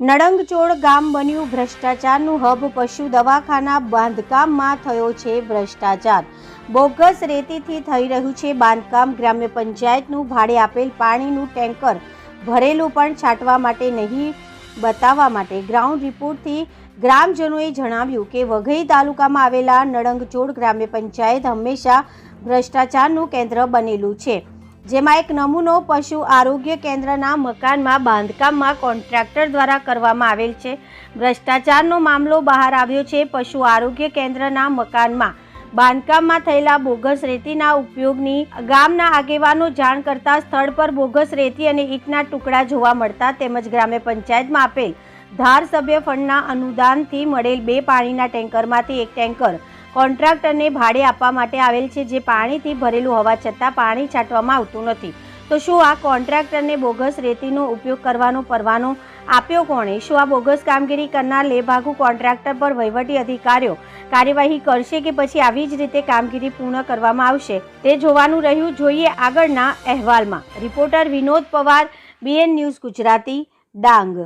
નડંગચોડ ગામ બન્યું ભ્રષ્ટાચારનું હબ. પશુ દવાખાના બાંધકામમાં થયો છે ભ્રષ્ટાચાર. બોગસ રેતીથી થઈ રહ્યું છે બાંધકામ. ગ્રામ્ય પંચાયતનું ભાડે આપેલ પાણીનું ટેન્કર ભરેલું પણ છાંટવા માટે નહીં, બતાવવા માટે ગ્રાઉન્ડ રિપોર્ટથી ગ્રામજનોએ જણાવ્યું કે વઘઈ તાલુકામાં આવેલા નડંગચોડ ગ્રામ્ય પંચાયત હંમેશા ભ્રષ્ટાચારનું કેન્દ્ર બનેલું છે. જેમાં એક નમૂનો પશુ આરોગ્ય કેન્દ્રના મકાનમાં બાંધકામમાં કોન્ટ્રાક્ટર દ્વારા કરવામાં આવેલ છે. ભ્રષ્ટાચારનો મામલો બહાર આવ્યો છે. પશુ આરોગ્ય કેન્દ્રના મકાનમાં બાંધકામમાં થયેલા બોગસ રેતીના ઉપયોગની ગામના આગેવાનો જાણ કરતા સ્થળ પર બોગસ રેતી અને ઈંટના ટુકડા જોવા મળતા તેમજ ગ્રામ્ય પંચાયતમાં આપેલ ધારસભ્ય ફંડના અનુદાનથી મળેલ બે પાણીના ટેન્કરમાંથી એક ટેન્કર કોન્ટ્રાક્ટરને ભાડે આપવા માટે આવેલ છે જે પાણીથી ભરેલું હોવા છતાં પાણી છાંટવામાં આવતું નથી. તો શું આ કોન્ટ્રાક્ટરને બોગસ રેતીનો ઉપયોગ કરવાનો પરવાનો આપ્યો કોણે? શું આ બોગસ કામગીરી કરનાર લેભાગુ કોન્ટ્રાક્ટર પર વહીવટી અધિકારીઓ કાર્યવાહી કરશે કે પછી આવી જ રીતે કામગીરી પૂર્ણ કરવામાં આવશે? તે જોવાનું રહ્યું. જોઈએ આગળના અહેવાલમાં. Reporter Vinod Pawar, B N news Gujarati, Dang.